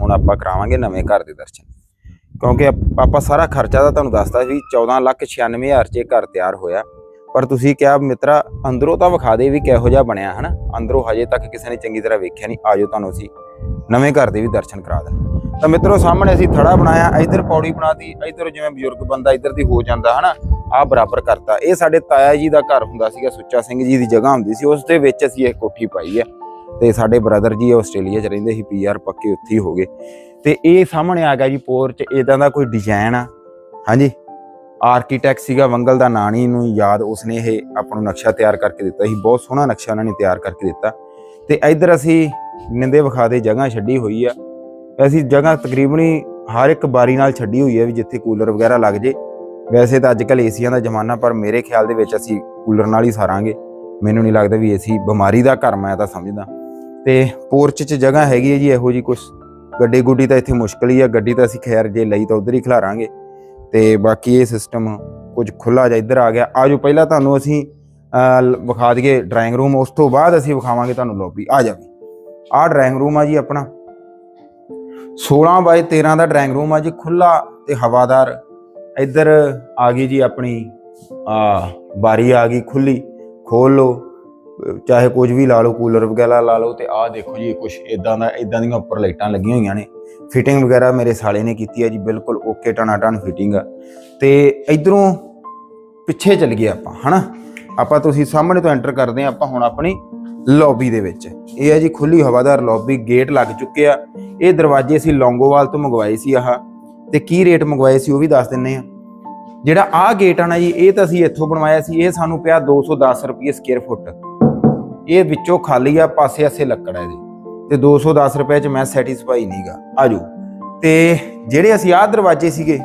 ਹੁਣ ਆਪਾਂ ਕਰਾਵਾਂਗੇ ਨਵੇਂ ਘਰ ਦੇ ਦਰਸ਼ਨ। ਕਿਉਂਕਿ ਆਪਾਂ ਸਾਰਾ ਖਰਚਾ ਤਾਂ ਤੁਹਾਨੂੰ ਦੱਸਤਾ ਸੀ 14 ਲੱਖ 96 ਹਜ਼ਾਰ 'ਚ ਇਹ ਘਰ ਤਿਆਰ ਹੋਇਆ। ਪਰ ਤੁਸੀਂ ਕਿਹਾ, ਮਿੱਤਰਾ, ਅੰਦਰੋਂ ਤਾਂ ਵਿਖਾ ਦੇ ਵੀ ਕਿਹੋ ਜਿਹਾ ਬਣਿਆ, ਹਨਾ? ਅੰਦਰੋਂ ਹਜੇ ਤੱਕ ਕਿਸੇ ਨੇ ਚੰਗੀ ਤਰ੍ਹਾਂ ਵੇਖਿਆ ਨਹੀਂ, ਆਜੋ ਤੁਹਾਨੂੰ ਅਸੀਂ ਨਵੇਂ ਘਰ ਦੇ ਵੀ ਦਰਸ਼ਨ ਕਰਾ ਦਿੰਦੇ ਤਾਂ ਮਿੱਤਰੋ, ਸਾਹਮਣੇ ਅਸੀਂ ਥੜਾ ਬਣਾਇਆ, ਇੱਧਰ ਪੌੜੀ ਬਣਾਤੀ, ਇੱਧਰ ਜਿਵੇਂ ਬਜ਼ੁਰਗ ਬੰਦਾ ਇੱਧਰ ਦੀ ਹੋ ਜਾਂਦਾ, ਹਨਾ? ਆ ਬਰਾਬਰ ਕਰਤਾ। ਇਹ ਸਾਡੇ ਤਾਇਆ ਜੀ ਦਾ ਘਰ ਹੁੰਦਾ ਸੀਗਾ, ਸੁੱਚਾ ਸਿੰਘ ਜੀ ਦੀ ਜਗ੍ਹਾ ਹੁੰਦੀ ਸੀ, ਉਸ ਦੇ ਵਿੱਚ ਅਸੀਂ ਇਹ ਕੋਠੀ ਪਾਈ ਹੈ। ਤੇ ਸਾਡੇ ਬ੍ਰਦਰ ਜੀ ਆਸਟ੍ਰੇਲੀਆ 'ਚ ਰਹਿੰਦੇ ਸੀ ਪੀਆਰ ਪੱਕੇ ਉੱਥੇ ਹੀ ਹੋ ਗਏ। ਤੇ ਇਹ ਸਾਹਮਣੇ ਆ ਗਿਆ ਜੀ ਪੋਰਚ ਇਦਾਂ ਦਾ ਕੋਈ ਡਿਜ਼ਾਈਨ ਆ। ਹਾਂਜੀ ਆਰਕੀਟੈਕਟ ਸੀਗਾ ਵੰਗਲ ਦਾ ਨਾਂ ਨੂੰ ਯਾਦ ਉਸਨੇ ਇਹ ਆਪਾਂ ਨੂੰ ਨਕਸ਼ਾ ਤਿਆਰ ਕਰਕੇ ਦਿੱਤਾ ਸੀ। ਬਹੁਤ ਸੋਹਣਾ ਨਕਸ਼ਾ ਉਹਨਾਂ ਨੇ ਤਿਆਰ ਕਰਕੇ ਦਿੱਤਾ। ਤੇ ਇੱਧਰ ਅਸੀਂ ਨਿੰਦੇ ਵਿਖਾ ਦੇ, ਜਗ੍ਹਾ ਛੱਡੀ ਹੋਈ ਆ। ਅਸੀਂ ਜਗ੍ਹਾ ਤਕਰੀਬਨ ਹੀ ਹਰ ਇੱਕ ਬਾਰੀ ਨਾਲ ਛੱਡੀ ਹੋਈ ਹੈ ਵੀ ਜਿੱਥੇ ਕੂਲਰ ਵਗੈਰਾ ਲੱਗ ਜੇ। ਵੈਸੇ ਤਾਂ ਅੱਜ ਕੱਲ ਏਸੀਆਂ ਦਾ ਜ਼ਮਾਨਾ, ਪਰ ਮੇਰੇ ਖਿਆਲ ਦੇ ਵਿੱਚ ਅਸੀਂ ਕੂਲਰ ਨਾਲ ਹੀ ਸਾਰਾਂਗੇ। ਮੈਨੂੰ ਨਹੀਂ ਲੱਗਦਾ ਵੀ ਏਸੀ ਬਿਮਾਰੀ ਦਾ ਘਰ ਮੈਂ ਤਾਂ ਸਮਝਦਾ। ਤੇ ਪੋਰਚ 'ਚ ਜਗ੍ਹਾ ਹੈਗੀ ਹੈ ਜੀ, ਇਹੋ ਜੀ ਕੁਝ ਗੱਡੀ ਗੁੱਡੀ ਤਾਂ ਇੱਥੇ ਮੁਸ਼ਕਲ ਹੀ ਆ, ਗੱਡੀ ਤਾਂ ਅਸੀਂ ਖੈਰ ਜੇ ਲਈ ਤਾਂ ਉਧਰ ਹੀ ਖਿਲਾਰਾਂਗੇ। ਤੇ ਬਾਕੀ ਇਹ ਸਿਸਟਮ ਕੁਝ ਖੁੱਲਾ ਜਿਹਾ ਇੱਧਰ ਆ ਗਿਆ। ਆਜੋ ਪਹਿਲਾਂ ਤੁਹਾਨੂੰ ਅਸੀਂ ਵਿਖਾ ਦਈਏ ਡਰਾਇੰਗ ਰੂਮ ਉਸ ਤੋਂ ਬਾਅਦ ਅਸੀਂ ਵਿਖਾਵਾਂਗੇ ਤੁਹਾਨੂੰ ਲੌਬੀ ਆ ਜਾ ਵੀ। ਆਹ ਡਰਾਇੰਗ ਰੂਮ ਆ ਜੀ ਆਪਣਾ। 16 ਬਾਈ 13 ਦਾ ਡਰਾਇੰਗ ਰੂਮ ਆ ਜੀ ਖੁੱਲਾ ਤੇ ਹਵਾਦਾਰ। ਇੱਧਰ ਆ ਗਈ ਜੀ ਆਪਣੀ, ਆ, ਬਾਰੀ ਆ ਗਈ ਖੁੱਲੀ ਖੋਲ ਲਓ। ਚਾਹੇ ਕੁਝ ਵੀ ਲਾ ਲਓ, ਕੂਲਰ ਵਗੈਰਾ ਲਾ ਲਓ ਤੇ ਆਹ ਦੇਖੋ ਜੀ ਕੁਝ ਇਦਾਂ ਦਾ ਇਦਾਂ ਦੀਆਂ ਉੱਪਰ ਲਾਈਟਾਂ ਲੱਗੀਆਂ ਹੋਈਆਂ ਨੇ। ਫਿਟਿੰਗ ਵਗੈਰਾ ਮੇਰੇ ਸਾਲੇ ਨੇ ਕੀਤੀ ਹੈ ਜੀ, ਬਿਲਕੁਲ ਓਕੇ ਟਨਾ ਟਨ ਫਿਟਿੰਗ ਆ। ਤੇ ਇਧਰੋਂ ਪਿੱਛੇ ਚੱਲ ਗਏ ਆਪਾਂ, ਹਨਾ? ਆਪਾਂ ਤੁਸੀਂ ਸਾਹਮਣੇ ਤੋਂ ਐਂਟਰ ਕਰਦੇ ਆ ਆਪਾਂ ਹੁਣ ਆਪਣੀ ਲੌਬੀ ਦੇ ਵਿੱਚ। ਇਹ ਹੈ ਜੀ ਖੁੱਲੀ ਹਵਾਦਾਰ ਲੌਬੀ ਗੇਟ ਲੱਗ ਚੁੱਕੇ ਆ। ਇਹ ਦਰਵਾਜ਼ੇ ਅਸੀਂ ਲੌਂਗੋਵਾਲ ਤੋਂ ਮੰਗਵਾਏ ਸੀ ਆਹ। ਤੇ ਕੀ ਰੇਟ ਮੰਗਵਾਏ ਸੀ ਉਹ ਵੀ ਦੱਸ ਦਿੰਨੇ ਆ। ਜਿਹੜਾ ਆਹ ਗੇਟ ਆ ਨਾ ਜੀ, ਇਹ ਤਾਂ ਅਸੀਂ ਇੱਥੋਂ ਬਣਵਾਇਆ ਸੀ, ਇਹ ਸਾਨੂੰ ਪਿਆ 210 ਰੁਪਏ ਸਕੁਅਰ ਫੁੱਟ ਇਹ ਵਿੱਚੋਂ ਖਾਲੀ ਆ, ਪਾਸੇ ਆਸੇ ਲੱਕੜ ਆ ਇਹਦੇ। ਤੇ 210 ਰੁਪਏ ਚ ਮੈਂ ਸੈਟੀਸਫਾਈ ਨਹੀਂਗਾ ਆਜੋ। ਤੇ ਜਿਹੜੇ ਅਸੀਂ ਆਹ ਦਰਵਾਜ਼ੇ ਸੀਗੇ,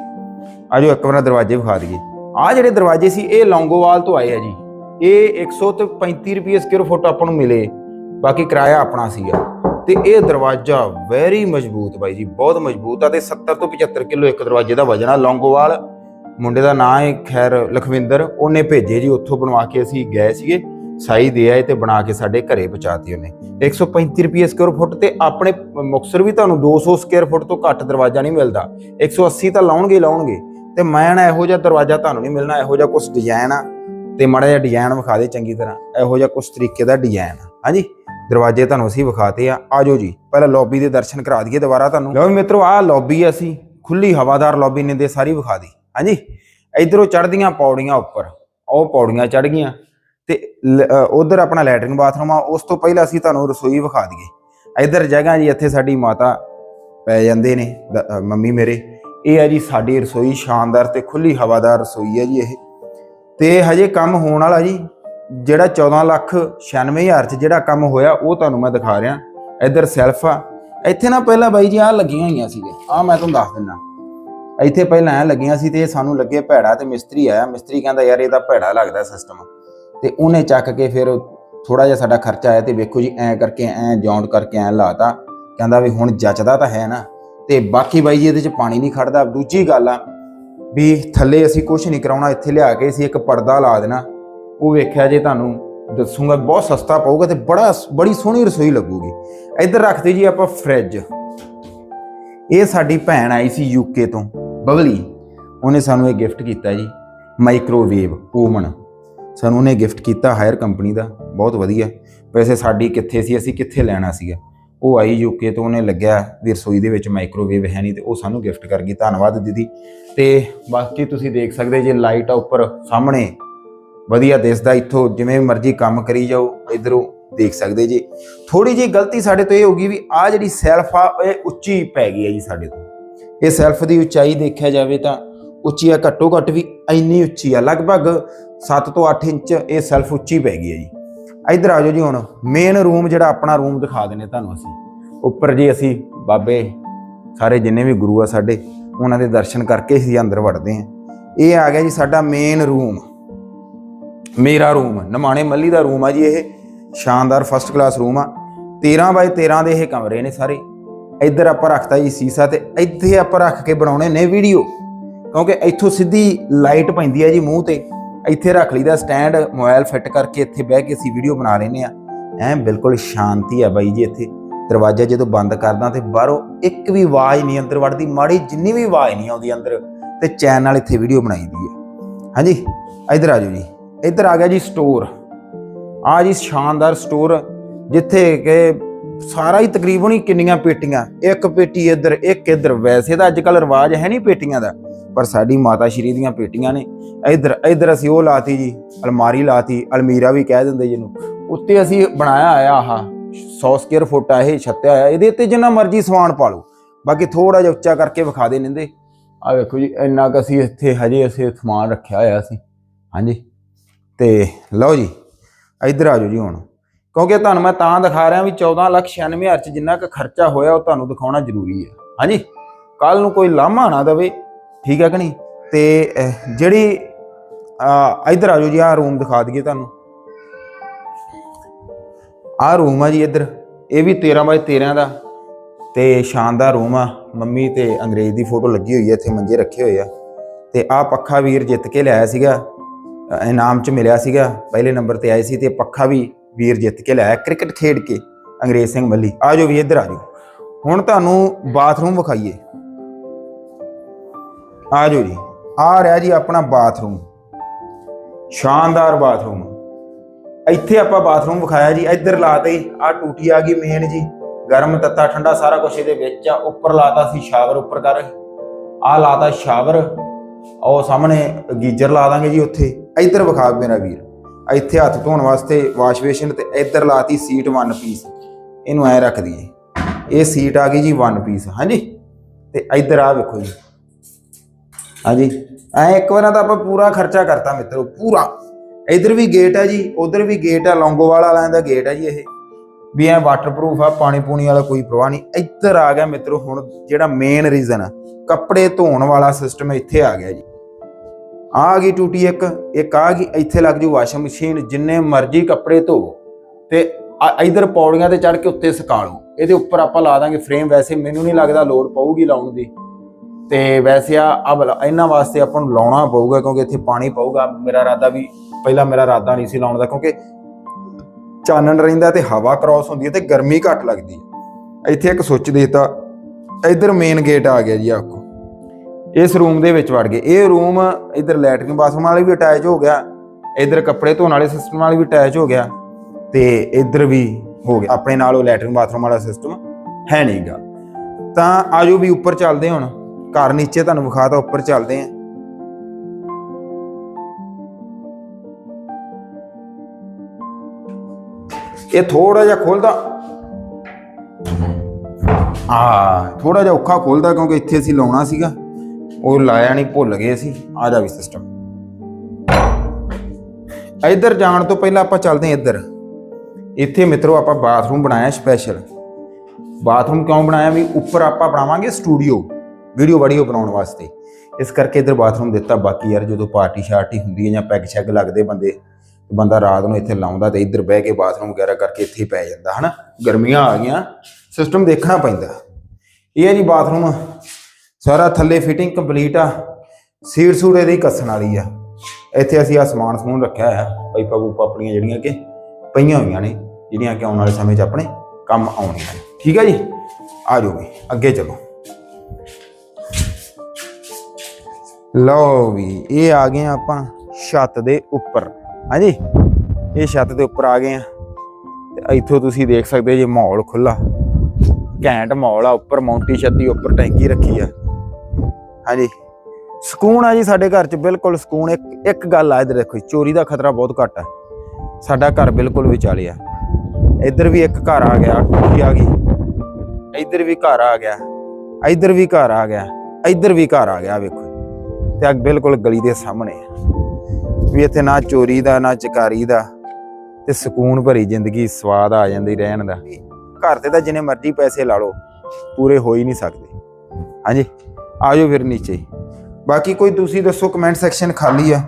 ਆਜੋ ਇੱਕ ਵਾਰ ਦਰਵਾਜ਼ੇ ਵਿਖਾ ਦਈਏ। ਆਹ ਜਿਹੜੇ ਦਰਵਾਜ਼ੇ ਸੀ, ਇਹ ਲੌਂਗੋਵਾਲ ਤੋਂ ਆਏ ਆ ਜੀ। ਇਹ 135 ਰੁਪਏ ਸਕੁਅਰ ਫੁੱਟ ਆਪਾਂ ਨੂੰ ਮਿਲੇ। ਬਾਕੀ ਕਿਰਾਇਆ ਆਪਣਾ ਸੀਗਾ। ਤੇ ਇਹ ਦਰਵਾਜ਼ਾ ਵੈਰੀ ਮਜ਼ਬੂਤ ਬਾਈ ਜੀ, ਬਹੁਤ ਮਜ਼ਬੂਤ ਆ ਤੇ 70 ਤੋਂ 75 ਕਿਲੋ ਇੱਕ ਦਰਵਾਜ਼ੇ ਦਾ ਵਜਨ ਆ, ਲੌਂਗੋਵਾਲ। ਮੁੰਡੇ ਦਾ ਨਾਂ ਹੈ ਖੈਰ ਲਖਵਿੰਦਰ, ਉਹਨੇ ਭੇਜੇ ਜੀ, ਉੱਥੋਂ ਬਣਵਾ ਕੇ ਅਸੀਂ ਗਏ ਸੀਗੇ। ਸਾਈ ਦੇ ਆਏ ਤੇ ਬਣਾ ਕੇ ਸਾਡੇ ਘਰੇ ਪਹੁੰਚਾਤੀ ਉਹਨੇ। 135 ਰੁਪਏ ਸਕੁਅਰ ਫੁੱਟ ਤੇ ਆਪਣੇ ਮੁਕਸਰ ਵੀ ਤੁਹਾਨੂੰ 200 ਸਕੁਅਰ ਫੁੱਟ ਤੋਂ ਘੱਟ ਦਰਵਾਜ਼ਾ ਨਹੀਂ ਮਿਲਦਾ। 180 ਤਾਂ ਲਾਉਣਗੇ ਲਾਉਣਗੇ। ਤੇ ਮੈਂ ਨਾ ਇਹੋ ਜਿਹਾ ਦਰਵਾਜ਼ਾ ਤੁਹਾਨੂੰ ਨਹੀਂ ਮਿਲਣਾ, ਇਹੋ ਜਿਹਾ ਕੁਝ ਡਿਜ਼ਾਈਨ ਆ। ਤੇ ਮਾੜਾ ਜਿਹਾ ਡਿਜ਼ਾਈਨ ਵਿਖਾ ਦੇ ਚੰਗੀ ਤਰ੍ਹਾਂ। ਇਹੋ ਜਿਹਾ ਕੁਝ ਤਰੀਕੇ ਦਾ ਡਿਜ਼ਾਈਨ ਆ। ਹਾਂਜੀ, ਦਰਵਾਜ਼ੇ ਤੁਹਾਨੂੰ ਅਸੀਂ ਵਿਖਾਤੇ ਆ। ਆਜੋ ਜੀ, ਪਹਿਲਾਂ ਲੌਬੀ ਦੇ ਦਰਸ਼ਨ ਕਰਾ ਦਈਏ ਦੁਬਾਰਾ ਤੁਹਾਨੂੰ। ਲਓ ਵੀ ਮਿੱਤਰੋ, ਆਹ ਲੌਬੀ ਆ ਅਸੀਂ। ਖੁੱਲੀ ਹਵਾਦਾਰ ਲੌਬੀ ਨੇ ਦੇ ਸਾਰੀ ਵਿਖਾ ਦੀ ਹਾਂਜੀ, ਇਧਰੋਂ ਚੜ੍ਹਦੀਆਂ ਪੌੜੀਆਂ ਉੱਪਰ। ਉਹ ਪੌੜੀਆਂ ਚੜ੍ਹ ਗਈਆਂ। ਤੇ ਉਧਰ ਆਪਣਾ ਲੈਟਰਿੰਗ ਬਾਥਰੂਮ ਆ, ਉਸ ਤੋਂ ਪਹਿਲਾਂ ਅਸੀਂ ਤੁਹਾਨੂੰ ਰਸੋਈ ਵਿਖਾ ਦਈਏ। ਇਧਰ ਜਗ੍ਹਾ ਜੀ, ਇੱਥੇ ਸਾਡੀ ਮਾਤਾ ਪੈ ਜਾਂਦੇ ਨੇ, ਦ- ਮੰਮੀ ਮੇਰੇ। ਇਹ ਆ ਜੀ ਸਾਡੀ ਰਸੋਈ, ਸ਼ਾਨਦਾਰ ਤੇ ਖੁੱਲੀ ਹਵਾਦਾਰ ਰਸੋਈ ਹੈ ਜੀ ਇਹ। ਤੇ ਹਜੇ ਕੰਮ ਹੋਣ ਵਾਲਾ ਜੀ, ਜਿਹੜਾ 14 ਲੱਖ 96 ਹਜ਼ਾਰ ਚ ਜਿਹੜਾ ਕੰਮ ਹੋਇਆ, ਉਹ ਤੁਹਾਨੂੰ ਮੈਂ ਦਿਖਾ ਰਿਹਾ। ਇੱਧਰ ਸੈਲਫ ਆ। ਇੱਥੇ ਨਾ ਪਹਿਲਾਂ ਬਾਈ ਜੀ ਆ ਲੱਗੀਆਂ ਹੋਈਆਂ ਸੀਗੇ ਆ ਮੈਂ ਤੁਹਾਨੂੰ ਦੱਸ ਦਿੰਦਾ। ਇੱਥੇ ਪਹਿਲਾਂ ਐ ਲੱਗੀਆਂ ਸੀ ਤੇ ਸਾਨੂੰ ਲੱਗੇ ਭੈੜਾ ਤੇ ਮਿਸਤਰੀ ਆਇਆ। ਮਿਸਤਰੀ ਕਹਿੰਦਾ, ਯਾਰ ਇਹ ਤਾਂ ਭੈੜਾ ਲੱਗਦਾ ਸਿਸਟਮ ਤੇ ਉਹਨੇ ਚੱਕ ਕੇ ਫਿਰ ਥੋੜਾ ਜਿਹਾ ਸਾਡਾ ਖਰਚਾ ਆਇਆ ਤੇ ਵੇਖੋ ਜੀ, ਐ ਕਰਕੇ, ਐ ਜੌਂਡ ਕਰਕੇ ਐ ਲਾਤਾ। ਕਹਿੰਦਾ ਵੀ ਹੁਣ ਜੱਚਦਾ ਤਾਂ ਹੈ ਨਾ। ਤੇ ਬਾਕੀ ਬਾਈ ਜੀ ਇਹਦੇ ਚ ਪਾਣੀ ਨਹੀਂ ਖੜਦਾ। ਦੂਜੀ ਗੱਲ ਆ ਵੀ ਥੱਲੇ ਅਸੀਂ ਕੁਝ ਨਹੀਂ ਕਰਾਉਣਾ, ਇੱਥੇ ਲਿਆ ਕੇ ਅਸੀਂ ਇੱਕ ਪਰਦਾ ਲਾ ਦੇਣਾ। ਉਹ ਵੇਖਿਆ ਜੇ ਤੁਹਾਨੂੰ ਦੱਸੂਗਾ, ਬਹੁਤ ਸਸਤਾ ਪਊਗਾ ਤੇ ਬੜਾ ਬੜੀ ਸੋਹਣੀ ਰਸੋਈ ਲੱਗੂਗੀ। ਇੱਧਰ ਰੱਖਦੇ ਜੀ ਆਪਾਂ ਫ੍ਰਿਜ। ਇਹ ਸਾਡੀ ਭੈਣ ਆਈ ਸੀ ਯੂਕੇ ਤੋਂ ਬਬਲੀ ਉਹਨੇ ਸਾਨੂੰ ਇਹ ਗਿਫਟ ਕੀਤਾ ਜੀ ਮਾਈਕ੍ਰੋਵੇਵ ਓਵਨ ਸਾਨੂੰ ਉਹਨੇ ਗਿਫਟ ਕੀਤਾ ਹਾਇਰ ਕੰਪਨੀ ਦਾ, ਬਹੁਤ ਵਧੀਆ। ਵੈਸੇ ਸਾਡੀ ਕਿੱਥੇ ਸੀ, ਅਸੀਂ ਕਿੱਥੇ ਲੈਣਾ ਸੀਗਾ? ਉਹ ਆਈ ਯੂਕੇ ਤੋਂ ਉਹਨੇ ਲੱਗਿਆ ਵੀ ਰਸੋਈ ਦੇ ਵਿੱਚ ਮਾਈਕ੍ਰੋਵੇਵ ਹੈ ਨਹੀਂ ਤੇ ਉਹ ਸਾਨੂੰ ਗਿਫਟ ਕਰ ਗਈ, ਧੰਨਵਾਦ ਦੀਦੀ। ਤੇ ਬਾਕੀ ਤੁਸੀਂ ਦੇਖ ਸਕਦੇ ਜੇ ਲਾਈਟ ਆ ਉੱਪਰ ਸਾਹਮਣੇ, ਵਧੀਆ ਦਿਸਦਾ ਇੱਥੋਂ, ਜਿਵੇਂ ਮਰਜ਼ੀ ਕੰਮ ਕਰੀ ਜਾਓ, ਇਧਰੋਂ ਦੇਖ ਸਕਦੇ ਜੀ। ਥੋੜੀ ਜਿਹੀ ਗਲਤੀ ਸਾਡੇ ਤੋਂ ਇਹ ਹੋ ਗਈ ਵੀ ਆ ਜਿਹੜੀ ਸੈਲਫ ਆ, ਇਹ ਉੱਚੀ ਪੈ ਗਈ ਹੈ ਜੀ ਸਾਡੇ ਤੋਂ। ਇਹ ਸੈਲਫ ਦੀ ਉਚਾਈ ਦੇਖਿਆ ਜਾਵੇ ਤਾਂ ਉੱਚੀ ਆ, ਘੱਟੋ ਘੱਟ ਵੀ ਇੰਨੀ ਉੱਚੀ ਆ। ਲਗਭਗ 7 ਤੋਂ 8 ਇੰਚ ਇਹ ਸੈਲਫ ਉੱਚੀ ਪੈ ਗਈ ਹੈ ਜੀ। ਇੱਧਰ ਆ ਜਾਓ ਜੀ ਹੁਣ। ਮੇਨ ਰੂਮ ਜਿਹੜਾ ਆਪਣਾ ਰੂਮ ਦਿਖਾ ਦਿੰਨੇ ਤੁਹਾਨੂੰ ਅਸੀਂ। ਉੱਪਰ ਜੀ ਅਸੀਂ ਬਾਬੇ, ਸਾਰੇ ਜਿੰਨੇ ਵੀ ਗੁਰੂ ਆ ਸਾਡੇ, ਉਹਨਾਂ ਦੇ ਦਰਸ਼ਨ ਕਰਕੇ ਅਸੀਂ ਅੰਦਰ ਵੜਦੇ ਹਾਂ। ਇਹ ਆ ਗਿਆ ਜੀ ਸਾਡਾ ਮੇਨ ਰੂਮ ਮੇਰਾ ਰੂਮ ਨਮਾਣੇ ਮੱਲੀ ਦਾ ਰੂਮ ਆ ਜੀ ਇਹ। ਸ਼ਾਨਦਾਰ ਫਸਟ ਕਲਾਸ ਰੂਮ ਆ। 13 ਬਾਈ 13 ਦੇ ਇਹ ਕਮਰੇ ਨੇ ਸਾਰੇ। ਇੱਧਰ ਆਪਾਂ ਰੱਖਤਾ ਜੀ ਸੀਸਾ ਤੇ ਇੱਥੇ ਆਪਾਂ ਰੱਖ ਕੇ ਬਣਾਉਣੇ ਨੇ ਵੀਡੀਓ ਕਿਉਂਕਿ ਇੱਥੋਂ ਸਿੱਧੀ ਲਾਈਟ ਪੈਂਦੀ ਹੈ ਜੀ ਮੂੰਹ ਤੇ। ਇੱਥੇ ਰੱਖ ਲਈਦਾ ਸਟੈਂਡ ਮੋਬਾਈਲ ਫਿੱਟ ਕਰਕੇ ਇੱਥੇ ਬਹਿ ਕੇ ਅਸੀਂ ਵੀਡੀਓ ਬਣਾ ਲੈਨੇ ਆ ਐ ਬਿਲਕੁਲ ਸ਼ਾਂਤੀ ਆ ਬਾਈ ਜੀ ਇੱਥੇ। ਦਰਵਾਜ਼ਾ ਜਦੋਂ ਬੰਦ ਕਰਦਾ ਤੇ ਬਾਹਰੋਂ ਇੱਕ ਵੀ ਆਵਾਜ਼ ਨਹੀਂ ਅੰਦਰ ਵੜਦੀ, ਮਾੜੀ ਜਿੰਨੀ ਵੀ ਆਵਾਜ਼ ਨਹੀਂ ਆਉਂਦੀ ਅੰਦਰ, ਤੇ ਚੈਨ ਨਾਲ ਇੱਥੇ ਵੀਡੀਓ ਬਣਾਈ ਦੀ ਹੈ। ਹਾਂਜੀ, ਇੱਧਰ ਆ ਜਾਓ ਜੀ। ਇੱਧਰ ਆ ਗਿਆ ਜੀ ਸਟੋਰ ਆ ਜੀ ਸ਼ਾਨਦਾਰ ਸਟੋਰ ਜਿੱਥੇ ਕਿ ਸਾਰਾ ਹੀ ਤਕਰੀਬਨ ਹੀ ਕਿੰਨੀਆਂ ਪੇਟੀਆਂ, ਇੱਕ ਪੇਟੀ ਇੱਧਰ, ਇੱਕ ਇੱਧਰ। ਵੈਸੇ ਤਾਂ ਅੱਜ ਕੱਲ ਰਿਵਾਜ ਹੈ ਨਹੀਂ ਪੇਟੀਆਂ ਦਾ, ਪਰ ਸਾਡੀ ਮਾਤਾ ਸ਼੍ਰੀ ਦੀਆਂ ਪੇਟੀਆਂ ਨੇ। ਇੱਧਰ ਇੱਧਰ ਅਸੀਂ ਉਹ ਲਾਤੀ ਜੀ, ਅਲਮਾਰੀ ਲਾਤੀ, ਅਲਮੀਰਾ ਵੀ ਕਹਿ ਦਿੰਦੇ ਜਿਹਨੂੰ। ਉੱਤੇ ਅਸੀਂ ਬਣਾਇਆ ਆਇਆ ਆਹ 100 ਸਕੁਅਰ ਫੁੱਟ ਆ ਇਹ, ਛੱਤਿਆ ਆ ਇਹਦੇ ਉੱਤੇ ਜਿੰਨਾ ਮਰਜ਼ੀ ਸਮਾਨ ਪਾ ਲਓ, ਬਾਕੀ ਥੋੜਾ ਜਿਹਾ ਉੱਚਾ ਕਰਕੇ ਵਿਖਾ ਦੇ ਨਿੰਦੇ। ਆ ਵੇਖੋ ਜੀ, ਇੰਨਾ ਕੁ ਅਸੀਂ ਇੱਥੇ ਹਜੇ ਅਸੀਂ ਸਮਾਨ ਰੱਖਿਆ ਹੋਇਆ ਸੀ। ਹਾਂਜੀ, ਤੇ ਲਓ ਜੀ, ਇੱਧਰ ਆ ਜਾਓ ਜੀ ਹੁਣ। ਕਿਉਂਕਿ ਤੁਹਾਨੂੰ ਮੈਂ ਤਾਂ ਦਿਖਾ ਰਿਹਾ ਵੀ 14 ਲੱਖ 96 ਹਜ਼ਾਰ ਚ ਜਿੰਨਾ ਕੁ ਖਰਚਾ ਹੋਇਆ ਉਹ ਤੁਹਾਨੂੰ ਦਿਖਾਉਣਾ ਜ਼ਰੂਰੀ ਹੈ। ਹਾਂਜੀ? ਕੱਲ ਨੂੰ ਕੋਈ ਲਾਮਾ ਨਾ ਦਵੇ, ਠੀਕ ਹੈ ਕਿ ਨਹੀਂ? ਤੇ ਜਿਹੜੀ, ਆ, ਇੱਧਰ ਆ ਜਾਓ ਜੀ ਆ ਰੂਮ ਦਿਖਾ ਦਈਏ ਤੁਹਾਨੂੰ। ਆ ਰੂਮ ਆ ਜੀ ਇੱਧਰ। ਇਹ ਵੀ 13 ਬਾਈ 13 ਦਾ ਤੇ ਸ਼ਾਨਦਾਰ ਰੂਮ ਆ। ਮੰਮੀ ਤੇ ਅੰਗਰੇਜ਼ ਦੀ ਫੋਟੋ ਲੱਗੀ ਹੋਈ ਹੈ ਇੱਥੇ ਮੰਜੇ ਰੱਖੇ ਹੋਏ ਆ। ਤੇ ਆ ਪੱਖਾ ਵੀਰ ਜਿੱਤ ਕੇ ਲਿਆਇਆ ਸੀਗਾ। ਇਨਾਮ ਚ ਮਿਲਿਆ ਸੀਗਾ। ਪਹਿਲੇ ਨੰਬਰ ਤੇ ਆਏ ਸੀ ਤੇ ਪੱਖਾ ਵੀ ਵੀਰ ਜਿੱਤ ਕੇ ਲਿਆਇਆ ਕ੍ਰਿਕਟ ਖੇਡ ਕੇ ਅੰਗਰੇਜ਼ ਸਿੰਘ ਮੱਲੀ। ਆ ਜਾਓ ਵੀ ਇੱਧਰ ਆ ਜਾਓ। ਹੁਣ ਤੁਹਾਨੂੰ ਬਾਥਰੂਮ ਵਿਖਾਈਏ। ਆ ਜਾਓ ਜੀ। ਆ ਰਿਹਾ ਜੀ ਆਪਣਾ ਬਾਥਰੂਮ। ਸ਼ਾਨਦਾਰ ਬਾਥਰੂਮ। ਇੱਥੇ ਆਪਾਂ ਬਾਥਰੂਮ ਵਿਖਾਇਆ ਜੀ। ਇੱਧਰ ਲਾਤੇ ਆ ਟੂਟੀ ਆ ਗਈ ਮੇਨ ਜੀ। ਗਰਮ ਤੱਤਾ ਠੰਡਾ ਸਾਰਾ ਕੁਝ ਇਹਦੇ ਵਿੱਚ ਆ। ਉੱਪਰ ਲਾਤਾ ਸੀ ਸ਼ਾਵਰ ਉੱਪਰ ਕਰ। ਆ ਲਾਤਾ ਸ਼ਾਵਰ। ਉਹ ਸਾਹਮਣੇ ਗੀਜ਼ਰ ਲਾ ਦਾਂਗੇ ਜੀ ਉੱਥੇ। ਇੱਧਰ ਵਿਖਾ ਮੇਰਾ ਵੀਰ। ਇੱਥੇ ਹੱਥ ਧੋਣ ਵਾਸਤੇ ਵਾਸ਼ ਬੇਸਿਨ ਤੇ ਇੱਧਰ ਲਾਤੀ ਸੀਟ ਵਨ ਪੀਸ ਇਹਨੂੰ ਐ ਰੱਖ ਦਈਏ। ਇਹ ਸੀਟ ਆ ਗਈ ਜੀ ਵਨ ਪੀਸ ਹਾਂਜੀ? ਤੇ ਇੱਧਰ ਆ ਵੇਖੋ ਜੀ। ਹਾਂਜੀ? ਐ ਇੱਕ ਵਾਰ ਤਾਂ ਆਪਾਂ ਪੂਰਾ ਖਰਚਾ ਕਰਤਾ ਮਿੱਤਰੋ, ਪੂਰਾ। ਇੱਧਰ ਵੀ ਗੇਟ ਹੈ ਜੀ, ਉਧਰ ਵੀ ਗੇਟ ਹੈ ਲੌਂਗੋਵਾਲ ਵਾਲਿਆਂ ਦਾ ਗੇਟ ਹੈ ਜੀ ਇਹ। ਵੀ ਐ ਵਾਟਰਪ੍ਰੂਫ ਆ, ਪਾਣੀ ਪੂਣੀ ਵਾਲਾ ਕੋਈ ਪ੍ਰਵਾਹ ਨਹੀਂ। ਇੱਧਰ ਆ ਗਿਆ ਮਿੱਤਰੋ, ਹੁਣ ਜਿਹੜਾ ਮੇਨ ਰੀਜ਼ਨ ਆ, ਕੱਪੜੇ ਧੋਣ ਵਾਲਾ ਸਿਸਟਮ ਇੱਥੇ ਆ ਗਿਆ ਜੀ। ਆ ਗਈ ਟੂਟੀ ਇੱਕ ਇੱਕ ਆ ਗਈ, ਇੱਥੇ ਲੱਗ ਜੂ ਵਾਸ਼ਿੰਗ ਮਸ਼ੀਨ, ਜਿੰਨੇ ਮਰਜ਼ੀ ਕੱਪੜੇ ਧੋਵੋ ਤੇ ਆ- ਇੱਧਰ ਪੌੜੀਆਂ ਤੇ ਚੜ ਕੇ ਉੱਤੇ ਸੁਕਾ ਲਓ। ਇਹਦੇ ਉੱਪਰ ਆਪਾਂ ਲਾ ਦਾਂਗੇ ਫਰੇਮ ਵੈਸੇ ਮੈਨੂੰ ਨਹੀਂ ਲੱਗਦਾ ਲੋੜ ਪਊਗੀ ਲਾਉਣ ਦੀ। ਤੇ ਵੈਸੇ ਆ ਇਹਨਾਂ ਵਾਸਤੇ ਆਪਾਂ ਨੂੰ ਲਾਉਣਾ ਪਊਗਾ, ਕਿਉਂਕਿ ਇੱਥੇ ਪਾਣੀ ਪਊਗਾ। ਮੇਰਾ ਇਰਾਦਾ ਵੀ, ਪਹਿਲਾਂ ਮੇਰਾ ਇਰਾਦਾ ਨਹੀਂ ਸੀ ਲਾਉਣ ਦਾ, ਕਿਉਂਕਿ ਚਾਨਣ ਰਹਿੰਦਾ ਤੇ ਹਵਾ ਕ੍ਰਾਸ ਹੁੰਦੀ ਹੈ ਤੇ ਗਰਮੀ ਘੱਟ ਲੱਗਦੀ ਹੈ। ਇੱਥੇ ਇੱਕ ਸੁੱਚ ਦੇਤਾ। ਇੱਧਰ ਮੇਨ ਗੇਟ ਆ ਗਿਆ ਜੀ ਆਖੋ ਇਸ ਰੂਮ ਦੇ ਵਿੱਚ ਵੜ ਗਏ। ਇਹ ਰੂਮ ਇੱਧਰ ਲੈਟਰਿੰਗ ਬਾਥਰੂਮ ਵਾਲੀ ਵੀ ਅਟੈਚ ਹੋ ਗਿਆ ਇੱਧਰ ਕੱਪੜੇ ਧੋਣ ਵਾਲੇ ਸਿਸਟਮ ਵਾਲੀ ਵੀ ਅਟੈਚ ਹੋ ਗਿਆ ਤੇ ਇੱਧਰ ਵੀ ਹੋ ਗਿਆ। ਆਪਣੇ ਨਾਲ ਉਹ ਲੈਟਰਿੰਗ ਬਾਥਰੂਮ ਵਾਲਾ ਸਿਸਟਮ ਹੈ ਨਹੀਂਗਾ ਤਾਂ ਆਜੋ ਵੀ ਉੱਪਰ ਚੱਲਦੇ ਹੁਣ। ਘਰ ਨੀਚੇ ਤੁਹਾਨੂੰ ਵਿਖਾਤਾ ਉੱਪਰ ਚੱਲਦੇ ਆਂ ਇਹ ਥੋੜਾ ਜਿਹਾ ਖੋਲਦਾ। ਆ ਥੋੜਾ ਜਿਹਾ ਔਖਾ ਖੋਲਦਾ ਕਿਉਂਕਿ ਇੱਥੇ ਅਸੀਂ ਲਾਉਣਾ ਸੀਗਾ। ਉਹ ਲਾਇਆ ਨਹੀਂ, ਭੁੱਲ ਗਏ ਅਸੀਂ। ਆ ਜਾ ਵੀ ਸਿਸਟਮ ਇੱਧਰ ਜਾਣ ਤੋਂ ਪਹਿਲਾਂ ਆਪਾਂ ਚੱਲਦੇ ਹਾਂ ਇੱਧਰ। ਇੱਥੇ ਮਿੱਤਰੋ ਆਪਾਂ ਬਾਥਰੂਮ ਬਣਾਇਆ ਸਪੈਸ਼ਲ ਬਾਥਰੂਮ ਕਿਉਂ ਬਣਾਇਆ? ਵੀ ਉੱਪਰ ਆਪਾਂ ਬਣਾਵਾਂਗੇ ਸਟੂਡੀਓ ਵੀਡੀਓ ਵੀਡੀਓ ਬਣਾਉਣ ਵਾਸਤੇ। ਇਸ ਕਰਕੇ ਇੱਧਰ ਬਾਥਰੂਮ ਦਿੱਤਾ। ਬਾਕੀ ਯਾਰ ਜਦੋਂ ਪਾਰਟੀ ਸ਼ਾਰਟੀ ਹੁੰਦੀ ਹੈ ਜਾਂ ਪੈਗ ਸ਼ੈਗ ਲੱਗਦੇ ਬੰਦੇ, ਬੰਦਾ ਰਾਤ ਨੂੰ ਇੱਥੇ ਲਾਉਂਦਾ ਤੇ ਇੱਧਰ ਬਹਿ ਕੇ ਬਾਥਰੂਮ ਵਗੈਰਾ ਕਰਕੇ ਇੱਥੇ ਪੈ ਜਾਂਦਾ, ਹਨਾ? ਗਰਮੀਆਂ ਆ ਗਈਆਂ। ਸਿਸਟਮ ਦੇਖਣਾ ਪੈਂਦਾ। ਇਹ ਹੈ ਜੀ ਬਾਥਰੂਮ ਸਾਰਾ ਥੱਲੇ ਫਿਟਿੰਗ ਕੰਪਲੀਟ ਆ। ਸੀਟ ਸੂਟ ਇਹਦੀ ਕੱਸਣ ਵਾਲੀ ਆ। ਇੱਥੇ ਅਸੀਂ ਆ ਸਮਾਨ ਸਮੂਨ ਰੱਖਿਆ ਆ। ਪਾਈਪਾਂ ਪੂਪਾਂ ਆਪਣੀਆਂ ਜਿਹੜੀਆਂ ਕਿ ਪਈਆਂ ਹੋਈਆਂ ਨੇ, ਜਿਹੜੀਆਂ ਕਿ ਆਉਣ ਵਾਲੇ ਸਮੇਂ 'ਚ ਆਪਣੇ ਕੰਮ ਆਉਣੀਆਂ ਨੇ। ਠੀਕ ਹੈ ਜੀ? ਆ ਜਾਓ ਵੀ, ਅੱਗੇ ਚਲੋ। ਲਓ ਵੀ, ਇਹ ਆ ਗਏ ਆ ਆਪਾਂ ਛੱਤ ਦੇ ਉੱਪਰ। ਹਾਂਜੀ? ਇਹ ਛੱਤ ਦੇ ਉੱਪਰ ਆ ਗਏ ਆ। ਤੇ ਇੱਥੋਂ ਤੁਸੀਂ ਦੇਖ ਸਕਦੇ ਜੇ ਮਾਹੌਲ ਖੁੱਲਾ ਘੈਂਟ ਮਾਹੌਲ ਆ, ਉੱਪਰ ਮੌਂਟੀ ਛੱਤੀ, ਉੱਪਰ ਟੈਂਕੀ ਰੱਖੀ ਆ। ਹਾਂਜੀ। ਸਕੂਨ ਆ ਜੀ ਸਾਡੇ ਘਰ 'ਚ ਬਿਲਕੁਲ ਸਕੂਨ। ਇੱਕ ਇੱਕ ਗੱਲ ਆ ਇਧਰ ਦੇਖੋ ਜੀ, ਚੋਰੀ ਦਾ ਖਤਰਾ ਬਹੁਤ ਘੱਟ ਆ। ਸਾਡਾ ਘਰ ਬਿਲਕੁਲ ਵਿਚਾਲੇ ਆ। ਇੱਧਰ ਵੀ ਇੱਕ ਘਰ ਆ ਗਿਆ ਟੂਟੀ ਆ ਗਈ। ਇੱਧਰ ਵੀ ਘਰ ਆ ਗਿਆ ਇੱਧਰ ਵੀ ਘਰ ਆ ਗਿਆ ਇੱਧਰ ਵੀ ਘਰ ਆ ਗਿਆ ਵੇਖੋ। ਤੇ ਆ ਬਿਲਕੁਲ ਗਲੀ ਦੇ ਸਾਹਮਣੇ ਆ। ਵੀ ਇੱਥੇ ਨਾ ਚੋਰੀ ਦਾ ਨਾ ਚਕਾਰੀ ਦਾ ਤੇ ਸਕੂਨ ਭਰੀ ਜ਼ਿੰਦਗੀ ਸਵਾਦ ਆ ਜਾਂਦੀ ਰਹਿਣ ਦਾ। ਘਰ ਤੇ ਤਾਂ ਜਿੰਨੇ ਮਰਜ਼ੀ ਪੈਸੇ ਲਾ ਲਓ ਪੂਰੇ ਹੋ ਹੀ ਨਹੀਂ ਸਕਦੇ। ਹਾਂਜੀ। ਆਜੋ ਫਿਰ ਨੀਚੇ। ਬਾਕੀ ਕੋਈ ਤੁਸੀਂ ਦੱਸੋ ਕਮੈਂਟ ਸੈਕਸ਼ਨ ਖਾਲੀ ਆ।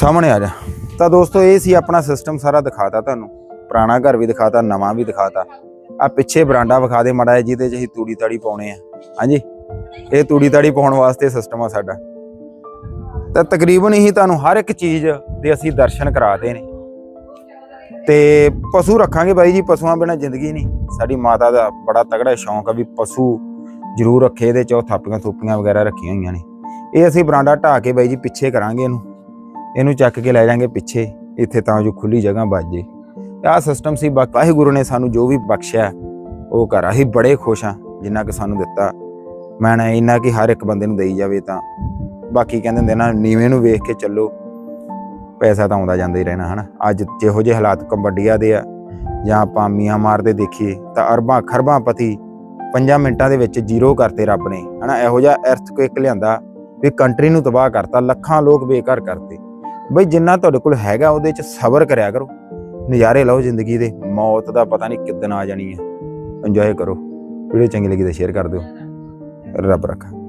ਸਾਹਮਣੇ ਆ ਜਾ। ਤਾਂ ਦੋਸਤੋ, ਇਹ ਸੀ ਆਪਣਾ ਸਿਸਟਮ ਸਾਰਾ ਦਿਖਾਤਾ ਤੁਹਾਨੂੰ। ਪੁਰਾਣਾ ਘਰ ਵੀ ਦਿਖਾਤਾ, ਨਵਾਂ ਵੀ ਦਿਖਾਤਾ। ਆ ਪਿੱਛੇ ਬਰਾਂਡਾ ਵਿਖਾ ਦੇ ਮੜਾ ਜਿਹਦੇ ਚ ਅਸੀਂ ਤੂੜੀ ਤਾੜੀ ਪਾਉਣੇ ਆ। ਹਾਂਜੀ? ਇਹ ਤੂੜੀ ਤਾੜੀ ਪਾਉਣ ਵਾਸਤੇ ਸਿਸਟਮ ਆ ਸਾਡਾ। ਤਾਂ ਤਕਰੀਬਨ ਹੀ ਤੁਹਾਨੂੰ ਹਰ ਇੱਕ ਚੀਜ਼ ਦੇ ਅਸੀਂ ਦਰਸ਼ਨ ਕਰਾਦੇ ਨੇ। ਤੇ ਪਸ਼ੂ ਰੱਖਾਂਗੇ ਬਾਈ ਜੀ, ਪਸ਼ੂਆਂ ਬਿਨਾ ਜ਼ਿੰਦਗੀ ਨਹੀਂ। ਸਾਡੀ ਮਾਤਾ ਦਾ ਬੜਾ ਤਗੜਾ ਸ਼ੌਂਕ ਆ ਵੀ ਪਸ਼ੂ ਜ਼ਰੂਰ ਰੱਖੇ, ਇਹਦੇ ਚ ਉਹ ਥਾਪੀਆਂ ਥੂਪੀਆਂ ਵਗੈਰਾ ਰੱਖੀਆਂ ਹੋਈਆਂ ਨੇ। ਇਹ ਅਸੀਂ ਬਰਾਂਡਾ ਢਾ ਕੇ ਬਾਈ ਜੀ, ਪਿੱਛੇ ਕਰਾਂਗੇ ਇਹਨੂੰ। ਇਹਨੂੰ ਚੱਕ ਕੇ ਲੈ ਜਾਾਂਗੇ ਪਿੱਛੇ, ਇੱਥੇ ਤਾਂ ਜੋ ਖੁੱਲੀ ਜਗ੍ਹਾ ਬਚ ਜੇ। ਆਹ ਸਿਸਟਮ ਸੀ, ਬਾ- ਗੁਰੂ ਨੇ ਸਾਨੂੰ ਜੋ ਵੀ ਬਖਸ਼ਿਆ, ਉਹ ਕਰ ਅਸੀਂ ਬੜੇ ਖੁਸ਼ ਹਾਂ ਜਿੰਨਾ ਕਿ ਸਾਨੂੰ ਦਿੱਤਾ। ਮੈਂ ਨਾ ਇੰਨਾ ਕਿ ਹਰ ਇੱਕ ਬੰਦੇ ਨੂੰ ਦੇਈ ਜਾਵੇ ਤਾਂ। ਬਾਕੀ ਕਹਿੰਦੇ ਹੁੰਦੇ ਨਾ, ਨੀਵੇਂ ਨੂੰ ਵੇਖ ਕੇ ਚੱਲੋ। ਪੈਸਾ ਤਾਂ ਆਉਂਦਾ ਜਾਂਦਾ ਹੀ ਰਹਿਣਾ, ਹਨਾ? ਅੱਜ ਜਿਹੋ ਜਿਹੇ ਹਾਲਾਤ ਕੰਬੋਡੀਆ ਦੇ ਆ, ਜਾਂ ਆਪਾਂ ਮੀਆਂ ਮਾਰਦੇ ਦੇਖੀਏ, ਤਾਂ ਅਰਬਾਂ ਖਰਬਾਂ ਪਤੀ ਪੰਜਾਂ ਮਿੰਟਾਂ ਦੇ ਵਿੱਚ ਜ਼ੀਰੋ ਕਰਤੇ ਰੱਬ ਨੇ, ਹਨਾ? ਇਹੋ ਜਿਹਾ ਅਰਥਕੁਇਕ ਲਿਆਂਦਾ ਵੀ ਕੰਟਰੀ ਨੂੰ ਤਬਾਹ ਕਰਤਾ, ਲੱਖਾਂ ਲੋਕ ਬੇਘਰ ਕਰਤੇ। ਬਈ ਜਿੰਨਾ ਤੁਹਾਡੇ ਕੋਲ ਹੈਗਾ, ਉਹਦੇ 'ਚ ਸਬਰ ਕਰਿਆ ਕਰੋ। ਨਜ਼ਾਰੇ ਲਓ ਜ਼ਿੰਦਗੀ ਦੇ, ਮੌਤ ਦਾ ਪਤਾ ਨਹੀਂ ਕਿੱਦਣ ਆ ਜਾਣੀ ਹੈ। ਇੰਜੋਏ ਕਰੋ। ਵੀਡੀਓ ਚੰਗੀ ਲੱਗੀ ਤਾਂ ਸ਼ੇਅਰ ਕਰ ਦਿਓ। ਰੱਬ ਰੱਖਾ।